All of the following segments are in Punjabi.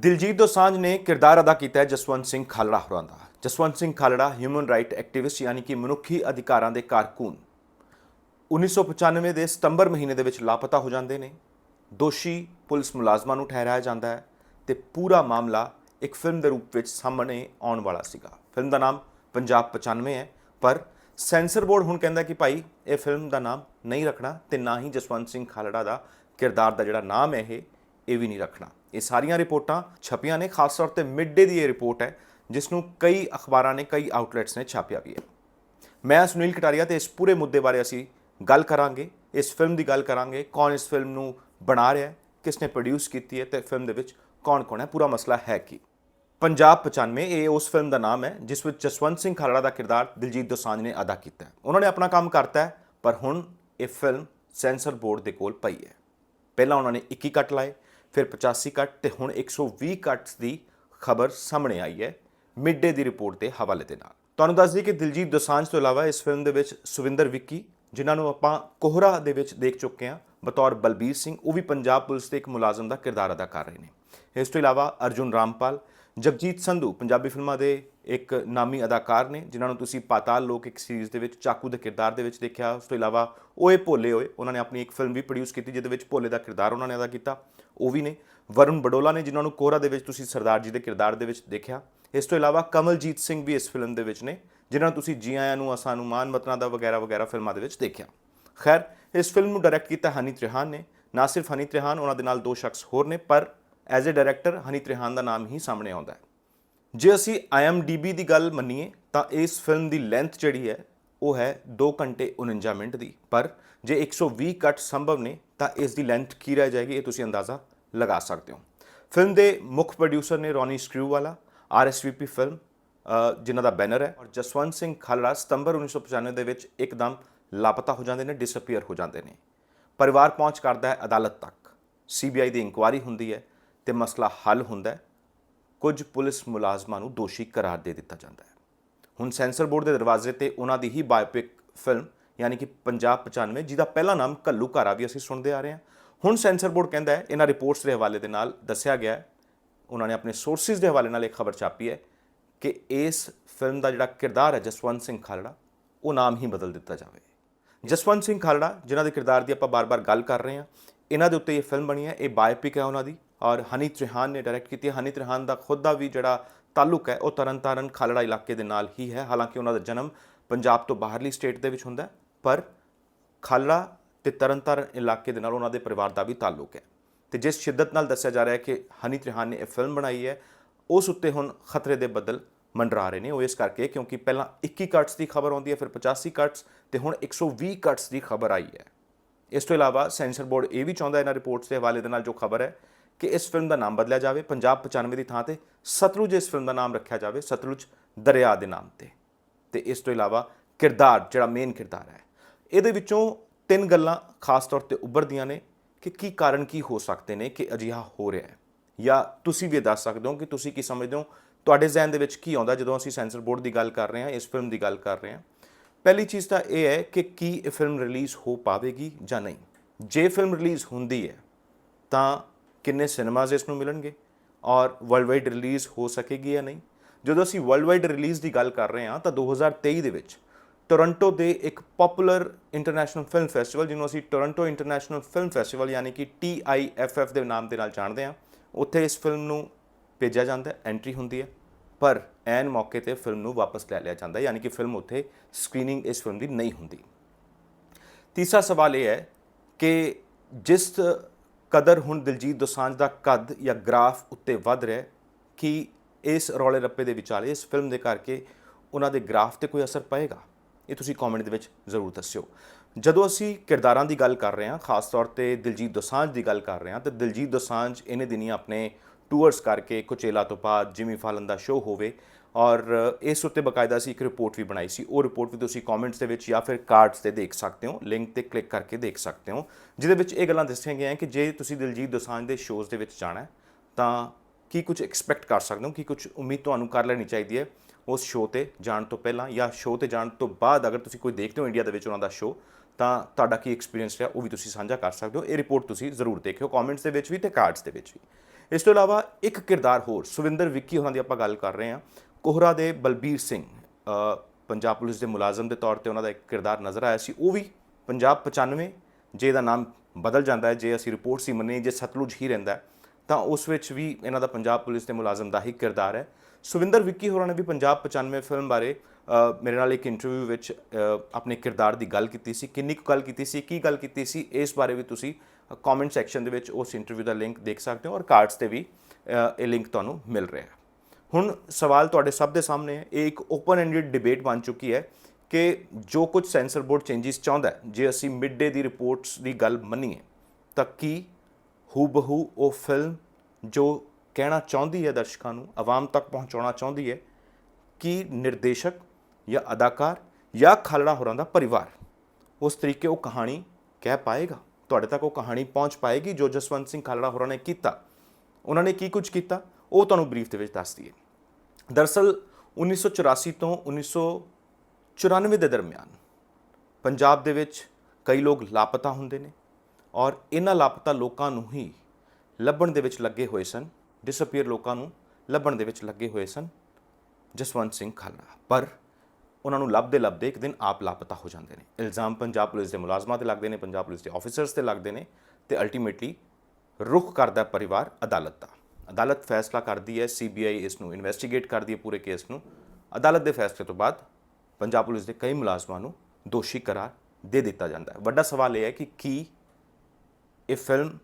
ਦਿਲਜੀਤ ਦੋਸਾਂਝ ਨੇ ਕਿਰਦਾਰ ਅਦਾ ਕੀਤਾ ਹੈ ਜਸਵੰਤ ਸਿੰਘ ਖਾਲੜਾ ਹੋਰਾਂ ਦਾ। Jaswant Singh Khalra human right activist ਯਾਨੀ ਕਿ ਮਨੁੱਖੀ ਅਧਿਕਾਰਾਂ ਦੇ ਕਾਰਕੁਨ। 1995 ਦੇ ਸਤੰਬਰ ਮਹੀਨੇ ਦੇ ਵਿੱਚ ਲਾਪਤਾ ਹੋ ਜਾਂਦੇ ਨੇ। ਦੋਸ਼ੀ ਪੁਲਿਸ ਮੁਲਾਜ਼ਮਾਂ ਨੂੰ ਠਹਿਰਾਇਆ ਜਾਂਦਾ ਹੈ ਤੇ ਪੂਰਾ ਮਾਮਲਾ ਇੱਕ ਫਿਲਮ ਦੇ ਰੂਪ ਵਿੱਚ ਸਾਹਮਣੇ ਆਉਣ ਵਾਲਾ ਸੀਗਾ। ਫਿਲਮ ਦਾ ਨਾਮ ਪੰਜਾਬ 95 ਹੈ, ਪਰ ਸੈਂਸਰ ਬੋਰਡ ਹੁਣ ਕਹਿੰਦਾ ਕਿ ਭਾਈ ਇਹ ਫਿਲਮ ਦਾ ਨਾਮ ਨਹੀਂ ਰੱਖਣਾ ਤੇ ਨਾ ਹੀ ਜਸਵੰਤ ਸਿੰਘ ਖਾਲੜਾ ਦਾ ਕਿਰਦਾਰ ਦਾ ਜਿਹੜਾ ਨਾਮ ਹੈ ਇਹ ਇਹ ਵੀ ਨਹੀਂ ਰੱਖਣਾ। ਇਹ ਸਾਰੀਆਂ ਰਿਪੋਰਟਾਂ ਛਪੀਆਂ ਨੇ, ਖਾਸ ਤੌਰ ਤੇ ਮਿਡ ਡੇ ਦੀ ਇਹ ਰਿਪੋਰਟ ਹੈ ਜਿਸ ਨੂੰ ਕਈ ਅਖਬਾਰਾਂ ਨੇ, ਕਈ ਆਊਟਲੈਟਸ ਨੇ ਛਾਪਿਆ ਵੀ ਹੈ। ਮੈਂ ਸੁਨੀਲ ਕਟਾਰੀਆ ਤੇ ਇਸ ਪੂਰੇ ਮੁੱਦੇ ਬਾਰੇ ਅਸੀਂ ਗੱਲ ਕਰਾਂਗੇ, ਇਸ ਫਿਲਮ ਦੀ ਗੱਲ ਕਰਾਂਗੇ, ਕੌਣ ਇਸ ਫਿਲਮ ਨੂੰ ਬਣਾ ਰਿਹਾ ਹੈ ਕਿਸ ਨੇ ਪ੍ਰੋਡਿਊਸ ਕੀਤੀ ਹੈ ਤੇ ਫਿਲਮ ਦੇ ਵਿੱਚ ਕੌਣ ਕੌਣ ਹੈ, ਪੂਰਾ ਮਸਲਾ ਹੈ ਕੀ? ਪੰਜਾਬ 95 ਇਹ ਉਸ ਫਿਲਮ ਦਾ ਨਾਮ ਹੈ, ਜਿਸ ਵਿੱਚ ਜਸਵੰਤ ਸਿੰਘ ਖਾਲੜਾ ਦਾ ਕਿਰਦਾਰ ਦਿਲਜੀਤ ਦੋਸਾਂਝ ਨੇ ਅਦਾ ਕੀਤਾ ਹੈ। ਉਹਨਾਂ ਨੇ ਆਪਣਾ ਕੰਮ ਕਰਤਾ ਹੈ, ਪਰ ਹੁਣ ਇਹ ਫਿਲਮ ਸੈਂਸਰ ਬੋਰਡ ਦੇ ਕੋਲ ਪਈ ਹੈ। ਪਹਿਲਾਂ ਉਹਨਾਂ ਨੇ 21 ਕੱਟ ਲਾਏ ਫਿਰ 85 ਕੱਟ ਤੇ ਹੁਣ 120 ਕੱਟਸ ਦੀ ਖਬਰ ਸਾਹਮਣੇ ਆਈ ਹੈ ਮਿਡ ਡੇ ਦੀ ਰਿਪੋਰਟ ਦੇ ਹਵਾਲੇ ਦੇ ਨਾਲ। ਤੁਹਾਨੂੰ ਦੱਸ ਦਈਏ ਕਿ ਦਿਲਜੀਤ ਦੋਸਾਂਝ ਤੋਂ ਇਲਾਵਾ ਇਸ ਫਿਲਮ ਦੇ ਵਿੱਚ ਸੁਵਿੰਦਰ ਵਿੱਕੀ, ਜਿਨ੍ਹਾਂ ਨੂੰ ਆਪਾਂ ਕੋਹਰਾ ਦੇ ਵਿੱਚ ਦੇਖ ਚੁੱਕੇ ਹਾਂ, ਬਤੌਰ ਬਲਬੀਰ ਸਿੰਘ, ਉਹ ਵੀ ਪੰਜਾਬ ਪੁਲਿਸ ਦੇ ਇੱਕ ਮੁਲਾਜ਼ਮ ਦਾ ਕਿਰਦਾਰ ਅਦਾ ਕਰ ਰਹੇ ਨੇ। ਇਸ ਤੋਂ ਇਲਾਵਾ ਅਰਜੁਨ ਰਾਮਪਾਲ, ਜਗਜੀਤ ਸੰਧੂ ਪੰਜਾਬੀ ਫਿਲਮਾਂ ਦੇ ਇੱਕ ਨਾਮੀ ਅਦਾਕਾਰ ਨੇ, ਜਿਨ੍ਹਾਂ ਨੂੰ ਤੁਸੀਂ ਪਾਤਾਲ ਲੋਕ ਇੱਕ ਸੀਰੀਜ਼ ਦੇ ਵਿੱਚ ਚਾਕੂ ਦੇ ਕਿਰਦਾਰ ਦੇ ਵਿੱਚ ਦੇਖਿਆ। ਉਸ ਤੋਂ ਇਲਾਵਾ ਓਏ ਭੋਲੇ ਹੋਏ ਉਹਨਾਂ ਨੇ ਆਪਣੀ ਇੱਕ ਫਿਲਮ ਵੀ ਪ੍ਰੋਡਿਊਸ ਕੀਤੀ, ਜਿਹਦੇ ਵਿੱਚ ਭੋਲੇ ਦਾ ਕਿਰਦਾਰ ਉਹਨਾਂ ਨੇ ਅਦਾ ਕੀਤਾ। ਉਹ ਵੀ ਨੇ। ਵਰੁਣ ਬਡੋਲਾ ਨੇ, ਜਿਨ੍ਹਾਂ ਨੂੰ ਕੋਹਰਾ ਦੇ ਵਿੱਚ ਤੁਸੀਂ ਸਰਦਾਰ ਜੀ ਦੇ ਕਿਰਦਾਰ ਦੇ ਵਿੱਚ ਦੇਖਿਆ। ਇਸ ਤੋਂ ਇਲਾਵਾ ਕਮਲਜੀਤ ਸਿੰਘ ਵੀ ਇਸ ਫਿਲਮ ਦੇ ਵਿੱਚ ਨੇ, ਜਿਨ੍ਹਾਂ ਨੂੰ ਤੁਸੀਂ ਜੀ ਆਇਆਂ ਨੂੰ, ਅਸਾਂ ਨੂੰ, ਮਾਨ ਮਤਨਾ ਦਾ ਵਗੈਰਾ ਵਗੈਰਾ ਫਿਲਮਾਂ ਦੇ ਵਿੱਚ ਦੇਖਿਆ। ਖੈਰ, ਇਸ ਫਿਲਮ ਨੂੰ ਡਾਇਰੈਕਟ ਕੀਤਾ ਹਨੀ ਤ੍ਰਿਹਾਨ ਨੇ। ਨਾ ਸਿਰਫ ਹਨੀ ਤ੍ਰਿਹਾਨ, ਉਹਨਾਂ ਦੇ ਨਾਲ ਦੋ ਸ਼ਖਸ ਹੋਰ ਨੇ, ਪਰ as a director Honey Trehan ਦਾ ਨਾਮ ਹੀ ਸਾਹਮਣੇ ਆਉਂਦਾ ਹੈ। ਜੇ ਅਸੀਂ IMDb ਦੀ ਗੱਲ ਮੰਨੀਏ, ਤਾਂ ਇਸ ਫਿਲਮ ਦੀ ਲੈਂਥ ਜਿਹੜੀ ਹੈ, ਉਹ ਹੈ 2 ਘੰਟੇ 49 ਮਿੰਟ ਦੀ। ਪਰ ਜੇ 120 ਕੱਟ ਸੰਭਵ ਨੇ ਤਾਂ ਇਸ ਦੀ ਲੈਂਥ ਕੀ ਰਹਿ ਜਾਏਗੀ? ਇਹ ਤੁਸੀਂ ਅੰਦਾਜ਼ਾ ਲਗਾ ਸਕਦੇ ਹੋ। ਫਿਲਮ ਦੇ ਮੁੱਖ ਪ੍ਰੋਡਿਊਸਰ ਨੇ Ronnie Ronnie Screwvala RSVP film ਜਿਨ੍ਹਾਂ ਦਾ ਬੈਨਰ ਹੈ। ਔਰ ਜਸਵੰਤ ਸਿੰਘ ਖਾਲੜਾ ਸਤੰਬਰ 1995 ਦੇ ਵਿੱਚ ਇੱਕਦਮ ਲਾਪਤਾ ਹੋ ਜਾਂਦੇ ਨੇ ਡਿਸਅਪੀਅਰ ਹੋ ਜਾਂਦੇ ਨੇ। ਪਰਿਵਾਰ ਪਹੁੰਚ ਕਰਦਾ ਹੈ ਅਦਾਲਤ ਤੱਕ। ਸੀਬੀਆਈ ਦੀ ਇਨਕੁਆਇਰੀ ਹੁੰਦੀ ਹੈ ਤੇ ਮਸਲਾ ਹੱਲ ਹੁੰਦਾ ਹੈ। ਕੁਝ ਪੁਲਿਸ ਮੁਲਾਜ਼ਮਾਂ ਨੂੰ ਦੋਸ਼ੀ ਕਰਾਰ ਦੇ ਦਿੱਤਾ ਜਾਂਦਾ ਹੈ। ਹੁਣ ਸੈਂਸਰ ਬੋਰਡ ਦੇ ਦਰਵਾਜ਼ੇ ਤੇ ਉਹਨਾਂ ਦੀ ਹੀ ਬਾਇਓਪਿਕ ਫਿਲਮ ਯਾਨੀ ਕਿ ਪੰਜਾਬ 95 ਜਿਹਦਾ ਪਹਿਲਾ ਨਾਮ ਕੱਲੂ ਘਾਰਾ ਵੀ ਅਸੀਂ ਸੁਣਦੇ ਆ ਰਹੇ ਹਾਂ। ਹੁਣ ਸੈਂਸਰ ਬੋਰਡ ਕਹਿੰਦਾ ਹੈ ਇਹਨਾਂ ਰਿਪੋਰਟਸ ਦੇ ਹਵਾਲੇ ਦੇ ਨਾਲ ਦੱਸਿਆ ਗਿਆ ਹੈ ਉਹਨਾਂ ਨੇ ਆਪਣੇ ਸੋਰਸਿਸ ਦੇ ਹਵਾਲੇ ਨਾਲ ਇੱਕ ਖਬਰ ਛਾਪੀ ਹੈ ਕਿ ਇਸ ਫਿਲਮ ਦਾ ਜਿਹੜਾ ਕਿਰਦਾਰ ਹੈ ਜਸਵੰਤ ਸਿੰਘ ਖਾਲੜਾ ਉਹ ਨਾਮ ਹੀ ਬਦਲ ਦਿੱਤਾ ਜਾਵੇ। ਜਸਵੰਤ ਸਿੰਘ ਖਾਲੜਾ ਜਿਨ੍ਹਾਂ ਦੇ ਕਿਰਦਾਰ ਦੀ ਆਪਾਂ ਬਾਰ-ਬਾਰ ਗੱਲ ਕਰ ਰਹੇ ਹਾਂ ਇਹਨਾਂ ਦੇ ਉੱਤੇ ਇਹ ਫਿਲਮ ਬਣੀ ਹੈ ਇਹ ਬਾਇਓਪਿਕ ਹੈ ਉਹਨਾਂ ਦੀ ਔਰ ਹਨੀ ਤ੍ਰਿਹਾਨ ਨੇ ਡਾਇਰੈਕਟ ਕੀਤੀ ਹੈ। ਹਨੀ ਤ੍ਰਿਹਾਨ ਦਾ ਖੁਦ ਦਾ ਵੀ ਜਿਹੜਾ ਤਾਲੁਕ ਹੈ ਉਹ ਤਰਨਤਾਰਨ ਖਾਲੜਾ ਇਲਾਕੇ ਦੇ ਨਾਲ ਹੀ ਹੈ। ਹਾਲਾਂਕਿ ਉਹਨਾਂ ਦਾ ਜਨਮ ਪੰਜਾਬ ਤੋਂ ਬਾਹਰਲੀ ਸਟੇਟ ਦੇ ਵਿੱਚ ਹੁੰਦਾ ਹੈ, ਪਰ ਖਾਲੜਾ ਤੇ ਤਰਨਤਾਰਨ ਇਲਾਕੇ ਦੇ ਨਾਲ ਉਹਨਾਂ ਦੇ ਪਰਿਵਾਰ ਦਾ ਵੀ ਤਾਲੁਕ ਹੈ। ਤੇ ਜਿਸ ਸ਼ਿੱਦਤ ਨਾਲ ਦੱਸਿਆ ਜਾ ਰਿਹਾ ਹੈ ਕਿ ਹਨੀ ਤ੍ਰਿਹਾਨ ਨੇ ਇਹ ਫਿਲਮ ਬਣਾਈ ਹੈ, ਉਸ ਉੱਤੇ ਹੁਣ ਖਤਰੇ ਦੇ ਬੱਦਲ ਮੰਡਰਾ ਰਹੇ ਨੇ। ਉਹ ਇਸ ਕਰਕੇ ਕਿਉਂਕਿ ਪਹਿਲਾਂ 21 ਕੱਟਸ ਦੀ ਖਬਰ ਆਉਂਦੀ ਹੈ, ਫਿਰ 85 ਕੱਟਸ ਤੇ ਹੁਣ 120 ਕੱਟਸ ਦੀ ਖਬਰ ਆਈ ਹੈ। ਇਸ ਤੋਂ ਇਲਾਵਾ ਸੈਂਸਰ ਬੋਰਡ ਇਹ ਵੀ ਚਾਹੁੰਦਾ ਇਹਨਾਂ ਰਿਪੋਰਟਸ ਦੇ ਹਵਾਲੇ ਦੇ ਨਾਲ ਜੋ ਖਬਰ ਹੈ ਕਿ ਇਸ ਫਿਲਮ ਦਾ ਨਾਮ ਬਦਲਿਆ ਜਾਵੇ। ਪੰਜਾਬ 95 ਦੀ ਥਾਂ ਤੇ ਸਤਲੁਜ ਇਸ ਫਿਲਮ ਦਾ ਨਾਮ ਰੱਖਿਆ ਜਾਵੇ, ਸਤਲੁਜ ਦਰਿਆ ਦੇ ਨਾਮ ਤੇ। ਤੇ ਇਸ ਤੋਂ ਇਲਾਵਾ ਕਿਰਦਾਰ, ਜਿਹੜਾ ਮੇਨ ਕਿਰਦਾਰ ਹੈ ਇਹਦੇ ਵਿੱਚੋਂ ਤਿੰਨ ਗੱਲਾਂ ਖਾਸ ਤੌਰ ਤੇ ਉੱਭਰਦੀਆਂ ਨੇ ਕਿ ਕੀ ਕਾਰਨ ਕੀ ਹੋ ਸਕਦੇ ਨੇ ਕਿ ਅਜਿਹਾ ਹੋ ਰਿਹਾ ਹੈ। ਜਾਂ ਤੁਸੀਂ ਵੀ ਇਹ ਦੱਸ ਸਕਦੇ ਹੋ ਕਿ ਤੁਸੀਂ ਕੀ ਸਮਝਦੇ ਹੋ? ਤੁਹਾਡੇ ਜ਼ਿਹਨ ਦੇ ਵਿੱਚ ਕੀ ਆਉਂਦਾ ਜਦੋਂ ਅਸੀਂ ਸੈਂਸਰ ਬੋਰਡ ਦੀ ਗੱਲ ਕਰ ਰਹੇ ਹਾਂ, ਇਸ ਫਿਲਮ ਦੀ ਗੱਲ ਕਰ ਰਹੇ ਹਾਂ? ਪਹਿਲੀ ਚੀਜ਼ ਤਾਂ ਇਹ ਹੈ ਕਿ ਕੀ ਇਹ ਫਿਲਮ ਰਿਲੀਜ਼ ਹੋ ਪਾਵੇਗੀ ਜਾਂ ਨਹੀਂ। ਜੇ ਫਿਲਮ ਰਿਲੀਜ਼ ਹੁੰਦੀ ਹੈ, ਤਾਂ ਕਿੰਨੇ ਸਿਨੇਮਾਜ਼ ਇਸ ਨੂੰ ਮਿਲਣਗੇ? ਔਰ ਵਰਲਡ ਵਾਈਡ ਰਿਲੀਜ਼ ਹੋ ਸਕੇਗੀ ਜਾਂ ਨਹੀਂ? ਜਦੋਂ ਅਸੀਂ ਵਰਲਡ ਵਾਈਡ ਰਿਲੀਜ਼ ਦੀ ਗੱਲ ਕਰ ਰਹੇ ਹਾਂ, ਤਾਂ 2023 ਦੇ ਵਿੱਚ ਟੋਰਾਂਟੋ ਦੇ ਇੱਕ ਪਪੂਲਰ ਇੰਟਰਨੈਸ਼ਨਲ ਫਿਲਮ ਫੈਸਟੀਵਲ, ਜਿਹਨੂੰ ਅਸੀਂ ਟੋਰਾਂਟੋ ਇੰਟਰਨੈਸ਼ਨਲ ਫਿਲਮ ਫੈਸਟੀਵਲ ਯਾਨੀ ਕਿ TIFF ਦੇ ਨਾਮ ਦੇ ਨਾਲ ਜਾਣਦੇ ਹਾਂ। ਉੱਥੇ ਇਸ ਫਿਲਮ ਨੂੰ ਭੇਜਿਆ ਜਾਂਦਾ ਹੈ ਐਂਟਰੀ ਹੁੰਦੀ ਹੈ, ਪਰ ਐਨ ਮੌਕੇ ਤੇ ਫਿਲਮ ਨੂੰ ਵਾਪਸ ਲੈ ਲਿਆ ਜਾਂਦਾ, ਯਾਨੀ ਕਿ ਫਿਲਮ ਉੱਥੇ ਸਕਰੀਨਿੰਗ ਇਸ ਫਿਲਮ ਦੀ ਨਹੀਂ ਹੁੰਦੀ। ਤੀਸਰਾ ਸਵਾਲ ਇਹ ਹੈ ਕਿ ਜਿਸ ਕਦਰ ਹੁਣ ਦਿਲਜੀਤ ਦੋਸਾਂਝ ਦਾ ਕੱਦ ਜਾਂ ਗ੍ਰਾਫ ਉੱਤੇ ਵੱਧ ਰਿਹਾ ਕਿ ਇਸ ਰੌਲੇ ਰੱਪੇ ਦੇ ਵਿਚਾਲੇ ਇਸ ਫਿਲਮ ਦੇ ਕਰਕੇ ਉਹਨਾਂ ਦੇ ਗ੍ਰਾਫ ਤੇ ਕੋਈ ਅਸਰ ਪਏਗਾ? ਇਹ ਤੁਸੀਂ ਕਮੈਂਟ ਦੇ ਵਿੱਚ ਜ਼ਰੂਰ ਦੱਸਿਓ। ਜਦੋਂ ਅਸੀਂ ਕਿਰਦਾਰਾਂ ਦੀ ਗੱਲ ਕਰ ਰਹੇ ਹਾਂ, ਖਾਸ ਤੌਰ ਤੇ ਦਿਲਜੀਤ ਦੋਸਾਂਝ ਦੀ ਗੱਲ ਕਰ ਰਹੇ ਹਾਂ, ਤਾਂ ਦਿਲਜੀਤ ਦੋਸਾਂਝ ਇਹਨੇ ਦਿਨੀ ਆਪਣੇ ਟੂਰਸ ਕਰਕੇ ਕੁਚੇਲਾ ਤੋਂ ਬਾਅਦ ਜਿਮੀ ਫਾਲਨ ਦਾ ਸ਼ੋਅ ਹੋਵੇ ਔਰ ਇਸ ਉੱਤੇ ਬਕਾਇਦਾ ਅਸੀਂ ਇੱਕ ਰਿਪੋਰਟ ਵੀ ਬਣਾਈ ਸੀ। ਉਹ ਰਿਪੋਰਟ ਵੀ ਤੁਸੀਂ ਕਮੈਂਟਸ ਦੇ ਵਿੱਚ ਜਾਂ ਫਿਰ ਕਾਰਡਸ ਤੇ ਦੇਖ ਸਕਦੇ ਹੋ। ਲਿੰਕ ਤੇ ਕਲਿੱਕ ਕਰਕੇ ਦੇਖ ਸਕਦੇ ਹੋ। ਜਿਹਦੇ ਵਿੱਚ ਇਹ ਗੱਲਾਂ ਦੱਸੀਆਂ ਗਈਆਂ ਕਿ ਜੇ ਤੁਸੀਂ ਦਿਲਜੀਤ ਦੋਸਾਂਝ ਦੇ ਸ਼ੋਅਸ ਦੇ ਵਿੱਚ ਜਾਣਾ ਤਾਂ ਕੀ ਕੁਝ ਐਕਸਪੈਕਟ ਕਰ ਸਕਦੇ ਹੋ? ਕੀ ਕੁਝ ਉਮੀਦ ਤੁਹਾਨੂੰ ਕਰ ਲੈਣੀ ਚਾਹੀਦੀ ਹੈ? ਉਸ ਸ਼ੋਅ ਤੇ ਜਾਣ ਤੋਂ ਪਹਿਲਾਂ ਜਾਂ ਸ਼ੋਅ ਤੇ ਜਾਣ ਤੋਂ ਬਾਅਦ ਅਗਰ ਤੁਸੀਂ ਕੋਈ ਦੇਖਦੇ ਹੋ ਇੰਡੀਆ ਦੇ ਵਿੱਚ ਉਹਨਾਂ ਦਾ ਸ਼ੋਅ ਤਾਂ ਤੁਹਾਡਾ ਕੀ ਐਕਸਪੀਰੀਅੰਸ ਰਿਹਾ ਉਹ ਵੀ ਤੁਸੀਂ ਸਾਂਝਾ ਕਰ ਸਕਦੇ ਹੋ। ਇਹ ਰਿਪੋਰਟ ਤੁਸੀਂ ਜ਼ਰੂਰ ਦੇਖਿਓ ਕਮੈਂਟਸ ਦੇ ਵਿੱਚ ਵੀ ਤੇ ਕਾਰਡਸ ਦੇ ਵਿੱਚ ਵੀ। ਇਸ ਤੋਂ ਇਲਾਵਾ ਇੱਕ ਕਿਰਦਾਰ ਹੋਰ, ਸੁਵਿੰਦਰ ਵਿੱਕੀ ਉਹਨਾਂ ਦੀ ਆਪਾਂ ਗੱਲ ਕਰ ਰਹੇ ਹਾਂ। ਕੋਹਰਾ ਦੇ ਬਲਬੀਰ ਸਿੰਘ ਪੰਜਾਬ ਪੁਲਿਸ ਦੇ ਮੁਲਾਜ਼ਮ ਦੇ ਤੌਰ ਤੇ ਉਹਨਾਂ ਦਾ ਇੱਕ ਕਿਰਦਾਰ ਨਜ਼ਰ ਆਇਆ ਸੀ। ਉਹ ਵੀ ਪੰਜਾਬ 95 ਜੇ ਦਾ ਨਾਮ ਬਦਲ ਜਾਂਦਾ ਹੈ, ਜੇ ਅਸੀਂ ਰਿਪੋਰਟ ਸੀ ਮੰਨੀਏ, ਜੇ ਸਤਲੁਜ ਹੀ ਰਹਿੰਦਾ ਤਾਂ ਉਸ ਵਿੱਚ ਵੀ ਇਹਨਾਂ ਦਾ ਪੰਜਾਬ ਪੁਲਿਸ ਦੇ ਮੁਲਾਜ਼ਮ ਦਾ ਹੀ ਕਿਰਦਾਰ ਹੈ। ਸੁਵਿੰਦਰ ਵਿੱਕੀ ਹੋਰਾਂ ਨੇ ਵੀ ਪੰਜਾਬ 95 ਫਿਲਮ ਬਾਰੇ ਮੇਰੇ ਨਾਲ ਇੱਕ ਇੰਟਰਵਿਊ ਵਿੱਚ ਆਪਣੇ ਕਿਰਦਾਰ ਦੀ ਗੱਲ ਕੀਤੀ ਸੀ। ਕਿੰਨੀ ਕੁ ਗੱਲ ਕੀਤੀ ਸੀ, ਕੀ ਗੱਲ ਕੀਤੀ ਸੀ, ਇਸ ਬਾਰੇ ਵੀ ਤੁਸੀਂ ਕਮੈਂਟ ਸੈਕਸ਼ਨ ਦੇ ਵਿੱਚ ਉਸ ਇੰਟਰਵਿਊ ਦਾ ਲਿੰਕ ਦੇਖ ਸਕਦੇ ਹੋ ਔਰ ਕਾਰਡਸ ਤੇ ਵੀ ਇਹ ਲਿੰਕ ਤੁਹਾਨੂੰ ਮਿਲ ਰਿਹਾ ਹੈ। ਹੁਣ ਸਵਾਲ ਤੁਹਾਡੇ ਸਭ ਦੇ ਸਾਹਮਣੇ ਹੈ। ਇਹ ਇੱਕ ਓਪਨ ਐਂਡਡ ਡਿਬੇਟ ਬਣ ਚੁੱਕੀ ਹੈ ਕਿ ਜੋ ਕੁਝ ਸੈਂਸਰ ਬੋਰਡ ਚੇਂਜਸ ਚਾਹੁੰਦਾ ਜੇ ਅਸੀਂ ਮਿਡ ਡੇ ਦੀ ਰਿਪੋਰਟਸ ਦੀ ਗੱਲ ਮੰਨੀਏ, ਤਾਂ ਕੀ ਹੂ ਬਹੂ ਉਹ ਫਿਲਮ ਜੋ ਕਹਿਣਾ ਚਾਹੁੰਦੀ ਹੈ ਦਰਸ਼ਕਾਂ ਨੂੰ, ਆਵਾਮ ਤੱਕ ਪਹੁੰਚਾਉਣਾ ਚਾਹੁੰਦੀ ਹੈ ਕਿ ਨਿਰਦੇਸ਼ਕ ਜਾਂ ਅਦਾਕਾਰ ਜਾਂ ਖਾਲੜਾ ਹੋਰਾਂ ਦਾ ਪਰਿਵਾਰ ਉਸ ਤਰੀਕੇ ਉਹ ਕਹਾਣੀ ਕਹਿ ਪਾਏਗਾ। ਤੁਹਾਡੇ ਤੱਕ ਉਹ ਕਹਾਣੀ ਪਹੁੰਚ ਪਾਏਗੀ ਜੋ ਜਸਵੰਤ ਸਿੰਘ ਖਾਲੜਾ ਹੋਰਾਂ ਨੇ ਕੀਤਾ। ਉਹਨਾਂ ਨੇ ਕੀ ਕੁਝ ਕੀਤਾ? ਉਹ ਤੁਹਾਨੂੰ ਬਰੀਫ ਦੇ ਵਿੱਚ ਦੱਸਦੀ ਹੈ ਦਰਅਸਲ 1984 ਤੋਂ 1994 ਦੇ ਦਰਮਿਆਨ ਪੰਜਾਬ ਦੇ ਵਿੱਚ ਕਈ ਲੋਕ ਲਾਪਤਾ ਹੁੰਦੇ ਨੇ ਔਰ ਇਹਨਾਂ ਲਾਪਤਾ ਲੋਕਾਂ ਨੂੰ ਹੀ ਲੱਭਣ ਦੇ ਵਿੱਚ ਲੱਗੇ ਹੋਏ ਸਨ। ਡਿਸਅਪੀਅਰ ਲੋਕਾਂ ਨੂੰ ਲੱਭਣ ਦੇ ਵਿੱਚ ਲੱਗੇ ਹੋਏ ਸਨ। ਜਸਵੰਤ ਸਿੰਘ ਖਾਲੜਾ। ਪਰ ਉਹਨਾਂ ਨੂੰ ਲੱਭਦੇ ਲੱਭਦੇ ਇੱਕ ਦਿਨ ਆਪ ਲਾਪਤਾ ਹੋ ਜਾਂਦੇ ਨੇ। ਇਲਜ਼ਾਮ ਪੰਜਾਬ ਪੁਲਿਸ ਦੇ ਮੁਲਾਜ਼ਮਾਂ ਤੇ ਲੱਗਦੇ ਨੇ, ਪੰਜਾਬ ਪੁਲਿਸ ਦੇ ਆਫੀਸਰਸ ਤੇ ਲੱਗਦੇ ਨੇ ਤੇ ਅਲਟੀਮੇਟਲੀ ਰੁਖ ਕਰਦਾ ਪਰਿਵਾਰ ਅਦਾਲਤ ਦਾ। ਅਦਾਲਤ ਫੈਸਲਾ ਕਰਦੀ ਹੈ ਸੀਬੀਆਈ ਇਸ ਨੂੰ ਇਨਵੈਸਟੀਗੇਟ ਕਰਦੀ ਹੈ ਪੂਰੇ ਕੇਸ ਨੂੰ। ਅਦਾਲਤ ਦੇ ਫੈਸਲੇ ਤੋਂ ਬਾਅਦ ਪੰਜਾਬ ਪੁਲਿਸ ਦੇ ਕਈ ਮੁਲਾਜ਼ਮਾਂ ਨੂੰ ਦੋਸ਼ੀ ਕਰਾਰ ਦੇ ਦਿੱਤਾ ਜਾਂਦਾ ਹੈ। ਵੱਡਾ ਸਵਾਲ ਇਹ ਹੈ ਕਿ ਕੀ ਇਹ ਫਿਲਮ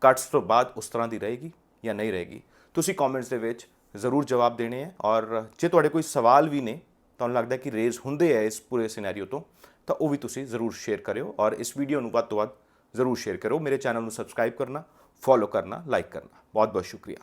ਕੱਟਸ ਤੋਂ ਬਾਅਦ ਉਸ ਤਰ੍ਹਾਂ ਦੀ ਰਹੇਗੀ? ਜਾਂ ਨਹੀਂ ਰਹੇਗੀ। ਤੁਸੀਂ ਕਮੈਂਟਸ ਦੇ ਵਿੱਚ ਜ਼ਰੂਰ ਜਵਾਬ ਦੇਣੇ ਹੈ ਔਰ ਜੇ ਤੁਹਾਡੇ ਕੋਈ ਸਵਾਲ ਵੀ ਨੇ, ਤੁਹਾਨੂੰ ਲੱਗਦਾ ਕਿ ਰੇਜ਼ ਹੁੰਦੇ ਹੈ ਇਸ ਪੂਰੇ ਸਿਨੈਰੀਓ ਤੋਂ, ਤਾਂ ਉਹ ਵੀ ਤੁਸੀਂ ਜ਼ਰੂਰ ਸ਼ੇਅਰ ਕਰਿਓ ਔਰ ਇਸ ਵੀਡੀਓ ਨੂੰ ਵੱਧ ਤੋਂ ਵੱਧ ਜ਼ਰੂਰ ਸ਼ੇਅਰ ਕਰੋ ਮੇਰੇ ਚੈਨਲ ਨੂੰ ਸਬਸਕ੍ਰਾਈਬ ਕਰਨਾ ਫੋਲੋ ਕਰਨਾ ਲਾਈਕ ਕਰਨਾ। ਬਹੁਤ ਬਹੁਤ ਸ਼ੁਕਰੀਆ।